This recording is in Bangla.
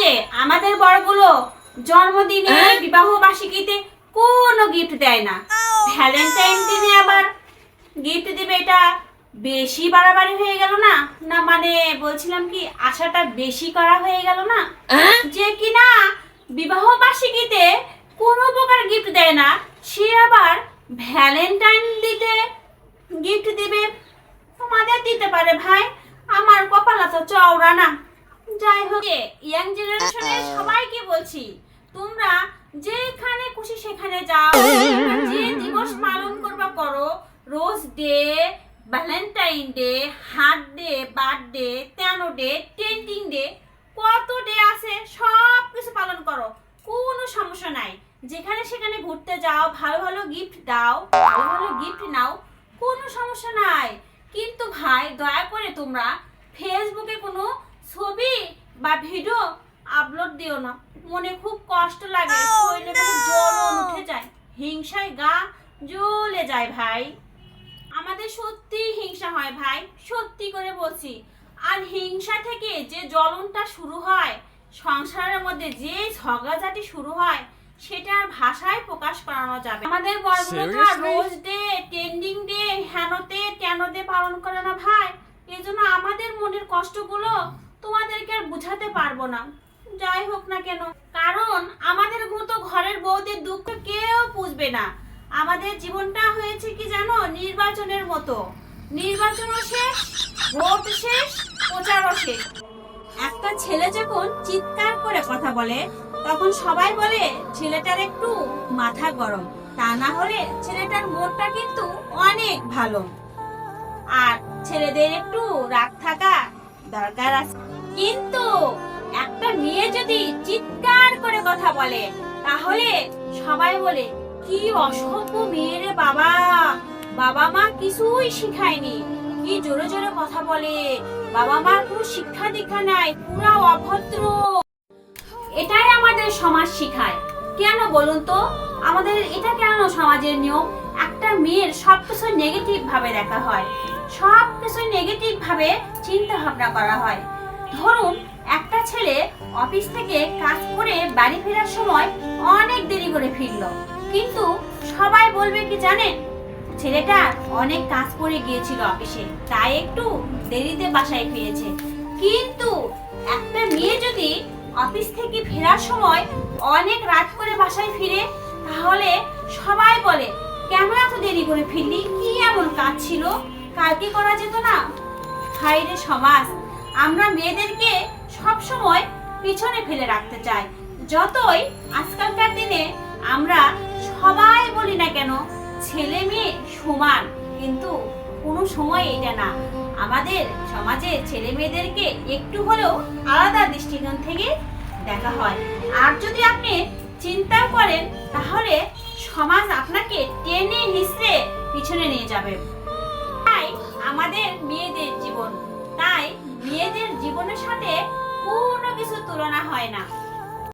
যে আমাদের বড়গুলো জন্মদিনে বিবাহ বার্ষিকীতে কোনো গিফট দেয় না। ভ্যালেন্টাইন দিনে আবার গিফট দিবে এটা বেশি বাড়াবাড়ি হয়ে গেল না? না মানে বলছিলাম কি আশাটা বেশি করা হয়ে গেল না? যে কিনা বিবাহ বার্ষিকীতে কোনো প্রকার গিফট দেয় না সে আবার ভ্যালেন্টাইন দিতে গিফট দিবে। তোমাদের দিতে পারে ভাই আমার কপালা তো চওড়া না। যাই হোক ইয়াং জেনারেশনের সবাইকে বলছি তোমরা যেখানে খুশি সেখানে যাও। যে দিবস পালন করবা করো rose day Valentine day heart day birthday তেনো day টেন্টিং ডে কত ডে আছে সব কিছু পালন করো। কোনো সমস্যা নাই। যেখানে সেখানে ঘুরতে যাও ভালো ভালো গিফট দাও ভালো ভালো গিফট নাও কোনো সমস্যা নাই। কিন্তু ভাই দয়া করে তোমরা ফেসবুকে কোনো ছবি বা ভিডিও আপলোড দিও না। মনে খুব কষ্ট লাগে। শরীরে করে জ্বলন উঠে যায়। হিংসায় গা জ্বলে যায় ভাই। আমাদের সত্যি হিংসা হয় ভাই। সত্যি করে বলছি। আর হিংসা থেকে যে জ্বলনটা শুরু হয় সংসারের মধ্যে যে ঝগড়াঝাটি শুরু হয় সেটা আর ভাষায় প্রকাশ করানো যাবে আমাদের বড়গুলোটা? রোজ ডে টেন্ডিং ডে হেনতে তেনতে পালন করে না ভাই। এই জন্য আমাদের মনের কষ্টগুলো তোমাদেরকে আর বুঝাতে পারব না। যাই হোক না কেন। কারণ আমাদের মতো ঘরের বউদের দুঃখ কেউ বুঝবে না। আমাদের জীবনটা হয়েছে কি জানো? নির্বাচনের মতো। নির্বাচনও শেষ, ভোট শেষ, প্রচারও শেষ। একটা ছেলে যখন চিৎকার করে কথা বলে, তখন সবাই বলে, ছেলেটার একটু মাথা গরম। তা না হলে ছেলেটার মনটা কিন্তু অনেক ভালো। আর ছেলেদের একটু রাগ থাকা দরকার আছে। কিন্তু একটা মেয়ে যদি চিৎকার করে কথা বলে, তাহলে সবাই বলে, কি অসভ্য মেয়ে রে বাবা। বাবা মা কিছুই শিখায়নি। কি জোরে জোরে কথা বলে। বাবা মার কোনো শিক্ষা দীক্ষা নাই, পুরা অভদ্র। এটাই আমাদের সমাজ শিখায়। কেন বলুন তো? আমাদের এটা কেন সমাজের নিয়ম? একটা মেয়ের সব কিছু নেগেটিভ ভাবে দেখা হয়। সব কিছু নেগেটিভ ভাবে চিন্তা ভাবনা করা হয়। ধরুন, একটা ছেলে অফিস থেকে কাজ করে বাড়ি ফেরার সময় অনেক দেরি করে ফিরলো। কিন্তু সবাই বলবে কি জানেন? ছেলেটা অনেক কাজ করে গিয়েছিল অফিসে, তাই একটু দেরিতে বাসায় ফিরেছে। কিন্তু একটা মেয়ে যদি অফিস থেকে ফেরার সময় অনেক রাত করে বাসায় ফিরে, তাহলে সবাই বলে, কেন এত দেরি করে ফিরলি? কি এমন কাজ ছিল? কালকে করা যেত না? হাইরে সমাজ! আমরা মেয়েদেরকে সব সময় পিছনে ফেলে রাখতে চাই। যতই আজকালকার দিনে আমরা সবাই বলি না কেন, ছেলে মেয়ে সমান, কিন্তু কোনো সময় এটা না। আমাদের সমাজে ছেলে মেয়েদেরকে একটু হলেও আলাদা দৃষ্টিকোণ থেকে দেখা হয়। আর যদি আপনি চিন্তা করেন, তাহলে সমাজ আপনাকে টেনে হিসড়ে পিছনে নিয়ে যাবে। তাই আমাদের মেয়েদের জীবনের সাথে কোনো কিছু তুলনা হয় না।